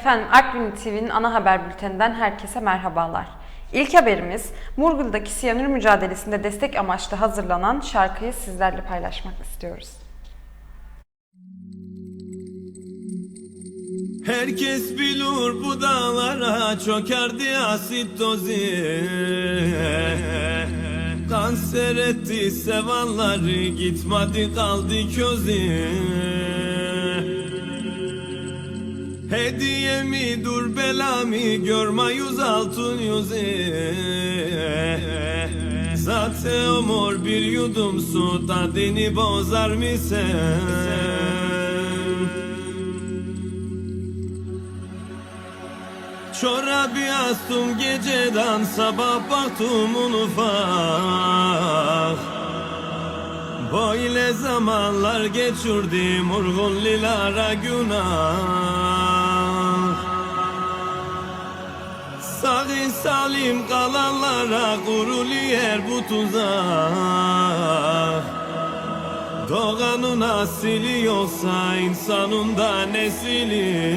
Efendim Artvin TV'nin ana haber bülteninden herkese merhabalar. İlk haberimiz Murgul'daki siyanür mücadelesinde destek amaçlı hazırlanan şarkıyı sizlerle paylaşmak istiyoruz. Herkes bilir bu dağlara çökerdi asit dozi Kanser etti sevenleri gitmedi kaldı közü Hediye mi dur bela mi görme yüz altın yüzü Zaten o mor bir yudum su tadını bozar mı? Çorabı astım geceden sabah baktım un ufak Böyle zamanlar geçirdim urgun lilara günah Sağ salim kalanlara kurulu yer bu tuzak. Doğanın asili yoksa insanın da nesili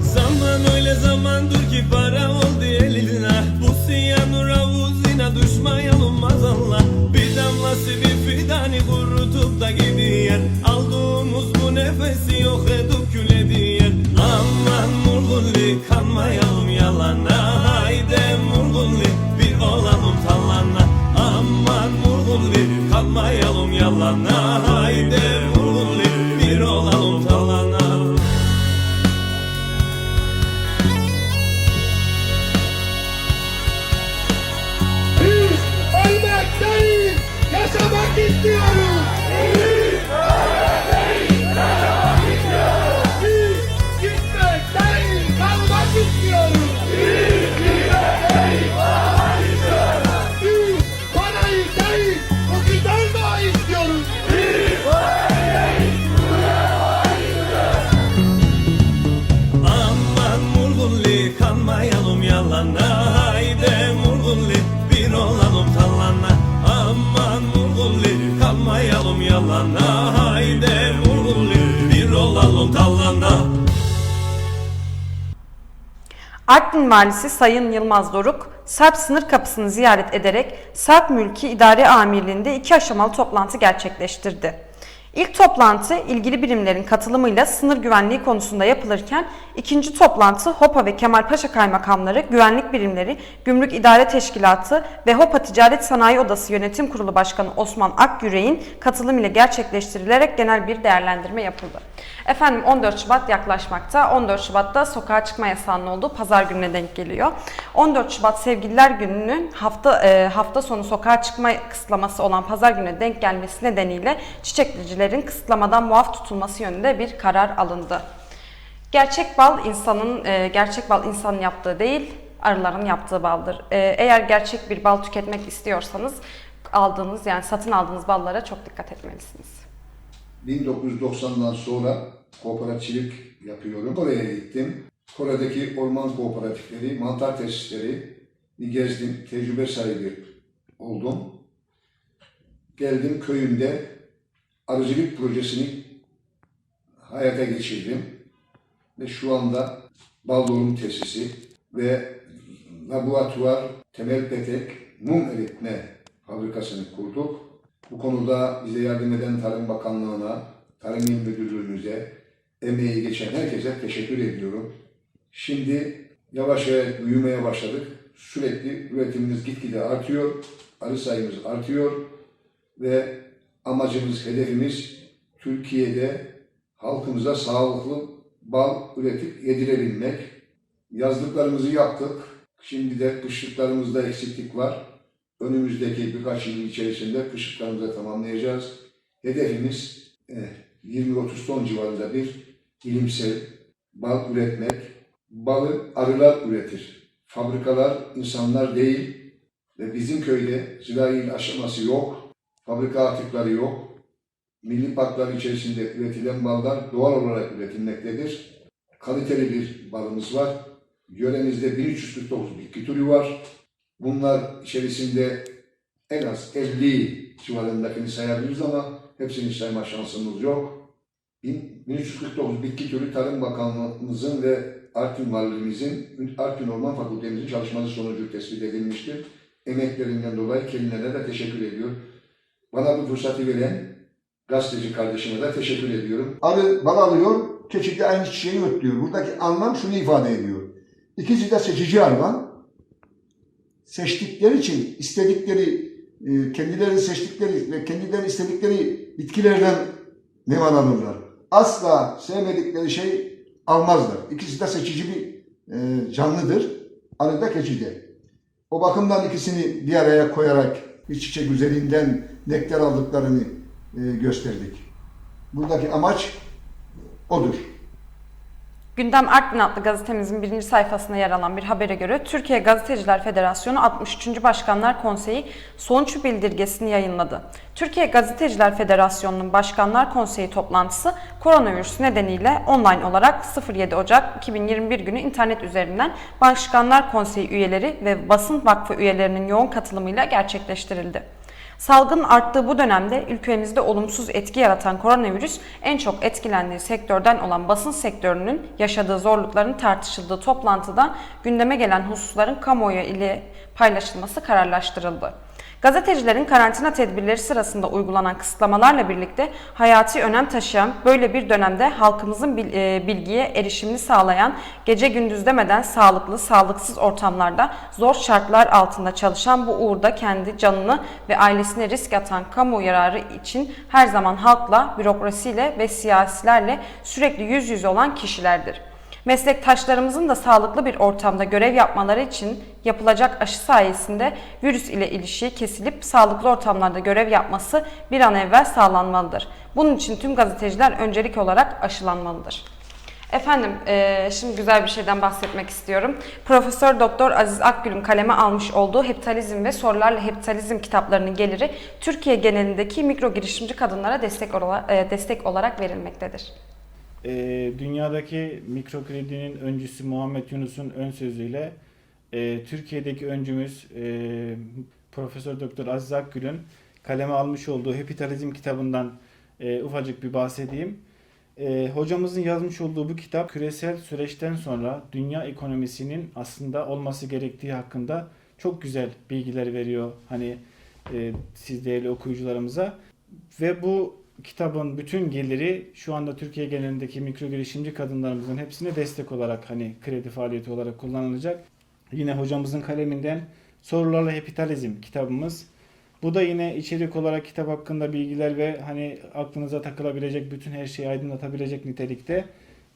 Zaman öyle zamandır ki para oldu eline. Bu siyanur havuzuna düşmeyen olmaz Allah. Bir damlası bir fidani kurutup da gidiyor. Aldığımız nefesi yok edip kül ediyor Aman murgulli kanmayalım yalana. Haydi murgulli bir olalım tallana. Aman murgulli kanmayalım yalana Artvin Valisi Sayın Yılmaz Doruk, Sarp sınır kapısını ziyaret ederek Sarp Mülki İdare Amirliği'nde iki aşamalı toplantı gerçekleştirdi. İlk toplantı ilgili birimlerin katılımıyla sınır güvenliği konusunda yapılırken ikinci toplantı HOPA ve Kemalpaşa Kaymakamları, güvenlik birimleri, Gümrük İdare Teşkilatı ve HOPA Ticaret Sanayi Odası Yönetim Kurulu Başkanı Osman Akgürek'in katılımıyla gerçekleştirilerek genel bir değerlendirme yapıldı. Efendim 14 Şubat yaklaşmakta. 14 Şubat'ta sokağa çıkma yasağının olduğu pazar gününe denk geliyor. 14 Şubat Sevgililer Günü'nün hafta e, hafta sonu sokağa çıkma kısıtlaması olan pazar gününe denk gelmesi nedeniyle çiçeklicilerin kısıtlamadan muaf tutulması yönünde bir karar alındı. Gerçek bal insanın e, gerçek bal insanın yaptığı değil, arıların yaptığı baldır. E, eğer gerçek bir bal tüketmek istiyorsanız aldığınız yani satın aldığınız ballara çok dikkat etmelisiniz. 1990'dan sonra kooperatifçilik yapıyorum. Kore'ye gittim. Kore'deki orman kooperatifleri, mantar tesisleri gezdim, tecrübe sahibi oldum. Geldim köyümde arıcılık projesini hayata geçirdim. Ve şu anda bal doğum tesisi ve laboratuvar, temel petek, mum eritme fabrikasını kurduk. Bu konuda bize yardım eden Tarım Bakanlığı'na, Tarım İl Müdürlüğümüze, emeği geçen herkese teşekkür ediyorum. Şimdi yavaş yavaş büyümeye başladık. Sürekli üretimimiz gitgide artıyor, arı sayımız artıyor ve amacımız, hedefimiz Türkiye'de halkımıza sağlıklı bal üretip yedirebilmek. Yazlıklarımızı yaptık. Şimdi de kışlıklarımızda eksiklik var. Önümüzdeki birkaç yıl içerisinde kışlıklarımızı tamamlayacağız. Hedefimiz eh, 20-30 ton civarında bir ilimsel bal üretmek. Balı arılar üretir. Fabrikalar insanlar değil ve bizim köyde zirai aşaması yok. Fabrika atıkları yok. Milli parklar içerisinde üretilen ballar doğal olarak üretilmektedir. Kaliteli bir balımız var. Yöremizde 1349 bitki türü var. Bunlar içerisinde en az 50 civarındakini sayabiliriz ama hepsini sayma şansımız yok. 1349 Bitki Türü Tarım Bakanlığımızın ve Artvin Valiliğimizin, Artvin Orman Fakültemizin çalışması sonucu tespit edilmiştir. Emeklerinden dolayı kendilerine de teşekkür ediyorum. Bana bu fırsatı veren gazeteci kardeşime de teşekkür ediyorum. Arı bal alıyor, de aynı çiçeği ötlüyor. Buradaki anlam şunu ifade ediyor. İkisi de seçici hayvan. Seçtikleri için istedikleri, e, kendileri seçtikleri ve kendileri istedikleri bitkilerden nevan alırlar. Asla sevmedikleri şey almazlar. İkisi de seçici bir e, canlıdır. Arı da keçi de. O bakımdan ikisini bir araya koyarak bir çiçek üzerinden nektar aldıklarını e, gösterdik. Buradaki amaç odur. Gündem Artvin adlı gazetemizin birinci sayfasında yer alan bir habere göre Türkiye Gazeteciler Federasyonu 63. Başkanlar Konseyi sonuç bildirgesini yayınladı. Türkiye Gazeteciler Federasyonu'nun Başkanlar Konseyi toplantısı koronavirüs nedeniyle online olarak 07 Ocak 2021 günü internet üzerinden Başkanlar Konseyi üyeleri ve Basın Vakfı üyelerinin yoğun katılımıyla gerçekleştirildi. Salgının arttığı bu dönemde ülkemizde olumsuz etki yaratan koronavirüs en çok etkilendiği sektörden olan basın sektörünün yaşadığı zorlukların tartışıldığı toplantıda gündeme gelen hususların kamuoyu ile paylaşılması kararlaştırıldı. Gazetecilerin karantina tedbirleri sırasında uygulanan kısıtlamalarla birlikte hayati önem taşıyan böyle bir dönemde halkımızın e, bilgiye erişimini sağlayan, gece gündüz demeden sağlıklı, sağlıksız ortamlarda zor şartlar altında çalışan bu uğurda kendi canını ve ailesine risk atan kamu yararı için her zaman halkla, bürokrasiyle ve siyasilerle sürekli yüz yüze olan kişilerdir. Meslektaşlarımızın da sağlıklı bir ortamda görev yapmaları için yapılacak aşı sayesinde virüs ile ilişiği kesilip sağlıklı ortamlarda görev yapması bir an evvel sağlanmalıdır. Bunun için tüm gazeteciler öncelik olarak aşılanmalıdır. Efendim, eee, şimdi güzel bir şeyden bahsetmek istiyorum. Profesör Doktor Aziz Akgül'ün kaleme almış olduğu Heptalizm ve Sorularla Heptalizm kitaplarının geliri Türkiye genelindeki mikro girişimci kadınlara destek, eee, destek olarak verilmektedir. E, dünyadaki mikro kredinin öncüsü Muhammed Yunus'un ön sözüyle e, Türkiye'deki öncümüz e, Profesör Doktor Aziz Akgül'ün kaleme almış olduğu Hepitalizm kitabından e, ufacık bir bahsedeyim. E, hocamızın yazmış olduğu bu kitap küresel süreçten sonra dünya ekonomisinin aslında olması gerektiği hakkında çok güzel bilgiler veriyor. Hani e, siz değerli okuyucularımıza ve bu kitabın bütün geliri şu anda Türkiye genelindeki mikro girişimci kadınlarımızın hepsine destek olarak hani kredi faaliyeti olarak kullanılacak. Yine hocamızın kaleminden Sorularla Hepitalizm kitabımız. Bu da yine içerik olarak kitap hakkında bilgiler ve hani aklınıza takılabilecek bütün her şeyi aydınlatabilecek nitelikte.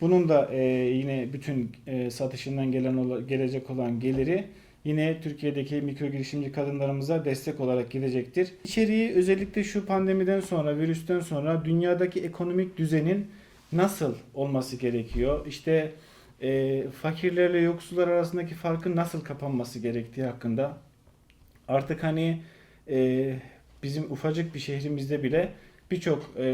Bunun da e, yine bütün e, satışından gelen gelecek olan geliri yine Türkiye'deki mikro girişimci kadınlarımıza destek olarak gidecektir. İçeriği özellikle şu pandemiden sonra, virüsten sonra dünyadaki ekonomik düzenin nasıl olması gerekiyor? İşte e, fakirlerle yoksullar arasındaki farkın nasıl kapanması gerektiği hakkında artık hani e, bizim ufacık bir şehrimizde bile birçok e,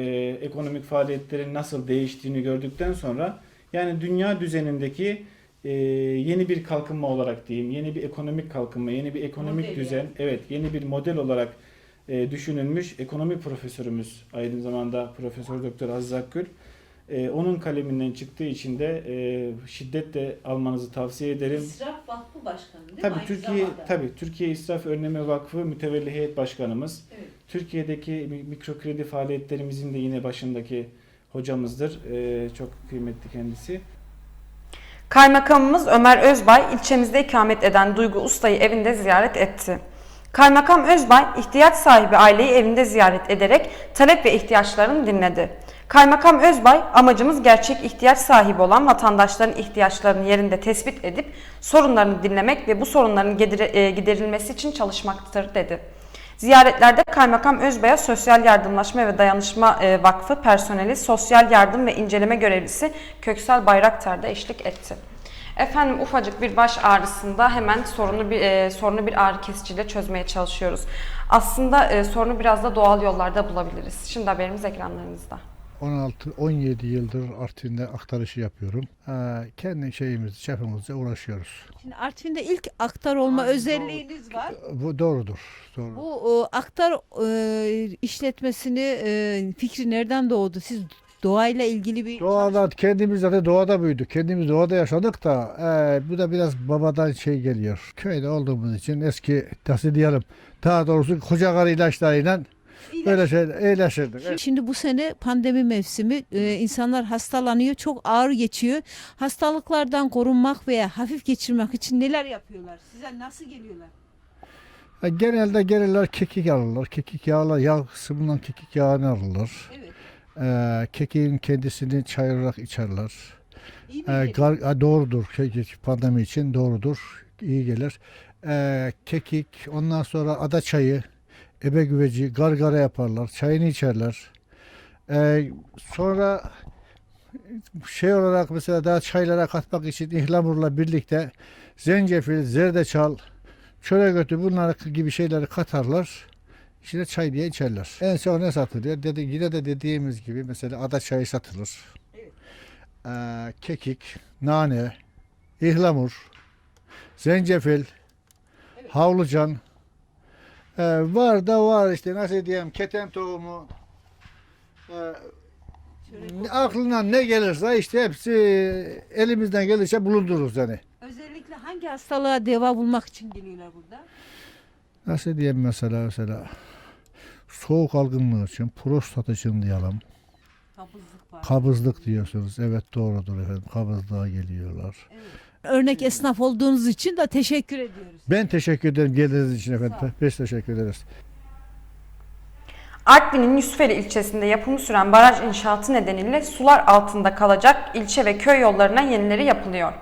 ekonomik faaliyetlerin nasıl değiştiğini gördükten sonra yani dünya düzenindeki e, yeni bir kalkınma olarak diyeyim, yeni bir ekonomik kalkınma, yeni bir ekonomik Model düzen, evet yeni bir model olarak e, düşünülmüş ekonomi profesörümüz aynı zamanda Profesör Doktor Aziz Akgül. E, onun kaleminden çıktığı için de e, şiddetle almanızı tavsiye ederim. İsraf Vakfı Başkanı değil mi? Tabii Aynı Türkiye zamanda. tabii Türkiye İsraf Önleme Vakfı Mütevelli Heyet Başkanımız. Evet. Türkiye'deki mi- mikro kredi faaliyetlerimizin de yine başındaki hocamızdır. Ee, çok kıymetli kendisi. Kaymakamımız Ömer Özbay ilçemizde ikamet eden Duygu Usta'yı evinde ziyaret etti. Kaymakam Özbay ihtiyaç sahibi aileyi evinde ziyaret ederek talep ve ihtiyaçlarını dinledi. Kaymakam Özbay amacımız gerçek ihtiyaç sahibi olan vatandaşların ihtiyaçlarını yerinde tespit edip sorunlarını dinlemek ve bu sorunların e, giderilmesi için çalışmaktır dedi. Ziyaretlerde Kaymakam Özbay'a Sosyal Yardımlaşma ve Dayanışma e, Vakfı personeli, sosyal yardım ve inceleme görevlisi Köksal Bayraktar da eşlik etti. Efendim ufacık bir baş ağrısında hemen sorunu bir e, sorunu bir ağrı kesiciyle çözmeye çalışıyoruz. Aslında e, sorunu biraz da doğal yollarda bulabiliriz. Şimdi haberimiz ekranlarınızda. 16-17 yıldır Artvin'de aktarışı yapıyorum. Ee, kendi şeyimiz, şefimizle uğraşıyoruz. Şimdi Artvin'de ilk aktar olma özelliğiniz var. Bu doğrudur. Doğru. Bu e, aktar e, işletmesini e, fikri nereden doğdu? Siz doğayla ilgili bir Doğada kendimiz zaten doğada büyüdük. Kendimiz doğada yaşadık da e, bu da biraz babadan şey geliyor. Köyde olduğumuz için eski nasıl diyelim daha doğrusu koca karı ilaçlarıyla böyle şey eğleşirdik. Şimdi bu sene pandemi mevsimi e, insanlar hastalanıyor çok ağır geçiyor. Hastalıklardan korunmak veya hafif geçirmek için neler yapıyorlar? Size nasıl geliyorlar? Genelde gelirler kekik alırlar. Kekik yağla yağ kısmından kekik yağını alırlar. Evet. Ee, kekiğin kendisini çay olarak içerler. İyi mi Ee, geliyor? gar, ha, doğrudur. Kekik pandemi için doğrudur. İyi gelir. Ee, kekik, ondan sonra ada çayı, ebe güveci, gargara yaparlar. Çayını içerler. Ee, sonra şey olarak mesela daha çaylara katmak için ihlamurla birlikte zencefil, zerdeçal, çöreğötü bunlar gibi şeyleri katarlar. İçine çay diye içerler. En son ne satılıyor? Dedi, yine de dediğimiz gibi mesela ada çayı satılır. Ee, kekik, nane, ihlamur, zencefil, havlucan. Ee, var da var işte nasıl diyeyim keten tohumu. Ee, aklına ne gelirse işte hepsi elimizden gelirse bulundururuz yani. Özellikle hangi hastalığa deva bulmak için geliyorlar burada? Nasıl diyeyim mesela mesela soğuk algınlığı için, prostat için diyelim. Kabızlık var. Kabızlık diyorsunuz. Evet doğrudur efendim. Kabızlığa geliyorlar. Örnek esnaf olduğunuz için de teşekkür ediyoruz. Ben teşekkür ederim geldiğiniz için efendim. Biz teşekkür ederiz. Artvin'in Yusufeli ilçesinde yapımı süren baraj inşaatı nedeniyle sular altında kalacak ilçe ve köy yollarına yenileri yapılıyor.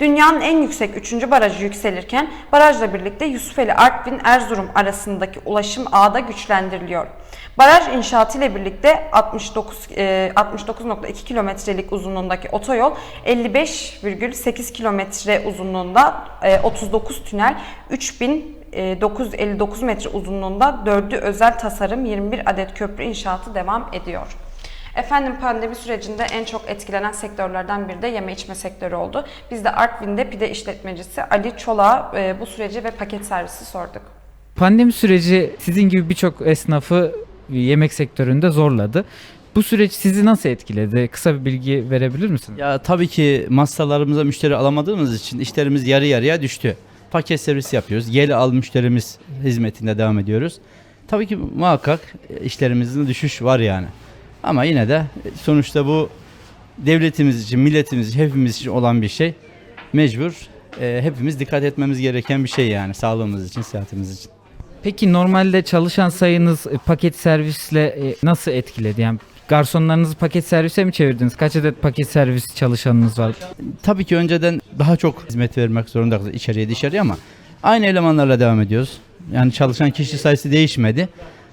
Dünyanın en yüksek 3. barajı yükselirken barajla birlikte Yusufeli Artvin Erzurum arasındaki ulaşım ağı da güçlendiriliyor. Baraj inşaatı ile birlikte 69 e, 69.2 kilometrelik uzunluğundaki otoyol 55,8 kilometre uzunluğunda e, 39 tünel 3959 metre uzunluğunda 4'ü özel tasarım 21 adet köprü inşaatı devam ediyor. Efendim pandemi sürecinde en çok etkilenen sektörlerden biri de yeme içme sektörü oldu. Biz de Artvin'de pide işletmecisi Ali Çolak'a e, bu süreci ve paket servisi sorduk. Pandemi süreci sizin gibi birçok esnafı yemek sektöründe zorladı. Bu süreç sizi nasıl etkiledi? Kısa bir bilgi verebilir misiniz? Ya tabii ki masalarımıza müşteri alamadığımız için işlerimiz yarı yarıya düştü. Paket servis yapıyoruz. Gel al müşterimiz hizmetinde devam ediyoruz. Tabii ki muhakkak işlerimizin düşüş var yani. Ama yine de sonuçta bu devletimiz için, milletimiz için, hepimiz için olan bir şey. Mecbur e, hepimiz dikkat etmemiz gereken bir şey yani sağlığımız için, sıhhatimiz için. Peki normalde çalışan sayınız e, paket servisle e, nasıl etkiledi? Yani garsonlarınızı paket servise mi çevirdiniz? Kaç adet paket servis çalışanınız var? Tabii ki önceden daha çok hizmet vermek zorunda kaldık içeriye dışarıya ama aynı elemanlarla devam ediyoruz. Yani çalışan kişi sayısı değişmedi.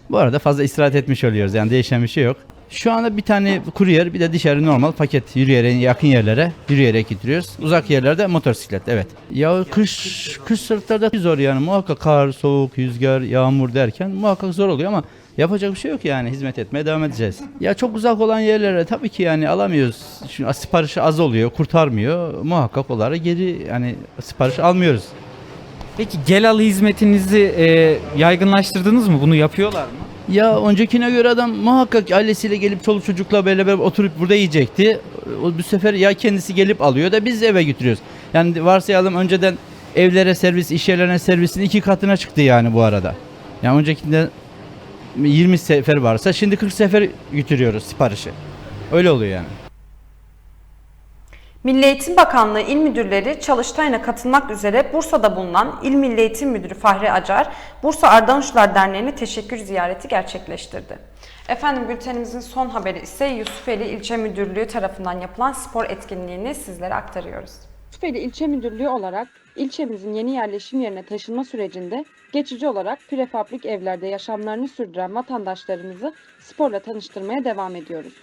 Bu arada fazla istirahat etmiş oluyoruz yani değişen bir şey yok. Şu anda bir tane kuryer bir de dışarı normal paket yürüyerek yakın yerlere yürüyerek getiriyoruz. Uzak yerlerde motosiklet evet. Ya kış kış sırtlarda zor yani muhakkak kar, soğuk, rüzgar, yağmur derken muhakkak zor oluyor ama yapacak bir şey yok yani hizmet etmeye devam edeceğiz. Ya çok uzak olan yerlere tabii ki yani alamıyoruz. Çünkü siparişi az oluyor, kurtarmıyor. Muhakkak onlara geri yani sipariş almıyoruz. Peki gel al hizmetinizi e, yaygınlaştırdınız mı? Bunu yapıyorlar mı? Ya öncekine göre adam muhakkak ailesiyle gelip çoluk çocukla beraber oturup burada yiyecekti. O bu sefer ya kendisi gelip alıyor da biz eve götürüyoruz. Yani varsayalım önceden evlere servis, iş yerlerine servisin iki katına çıktı yani bu arada. Yani öncekinde 20 sefer varsa şimdi 40 sefer götürüyoruz siparişi. Öyle oluyor yani. Milli Eğitim Bakanlığı İl Müdürleri Çalıştay'ına katılmak üzere Bursa'da bulunan İl Milli Eğitim Müdürü Fahri Acar, Bursa Ardanuşlar Derneği'ne teşekkür ziyareti gerçekleştirdi. Efendim bültenimizin son haberi ise Yusufeli İlçe Müdürlüğü tarafından yapılan spor etkinliğini sizlere aktarıyoruz. Yusufeli İlçe Müdürlüğü olarak ilçemizin yeni yerleşim yerine taşınma sürecinde geçici olarak prefabrik evlerde yaşamlarını sürdüren vatandaşlarımızı sporla tanıştırmaya devam ediyoruz.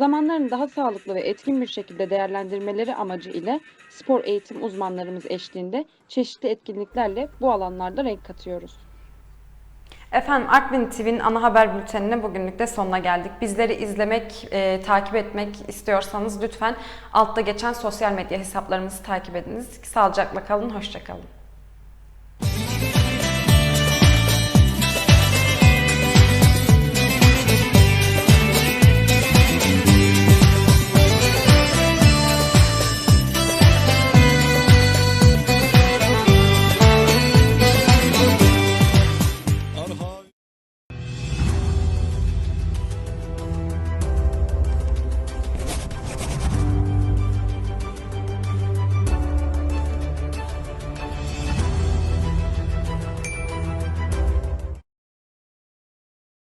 Zamanlarını daha sağlıklı ve etkin bir şekilde değerlendirmeleri amacı ile spor eğitim uzmanlarımız eşliğinde çeşitli etkinliklerle bu alanlarda renk katıyoruz. Efendim Artvin TV'nin ana haber bültenine bugünlük de sonuna geldik. Bizleri izlemek, e, takip etmek istiyorsanız lütfen altta geçen sosyal medya hesaplarımızı takip ediniz. Sağlıcakla kalın, hoşçakalın.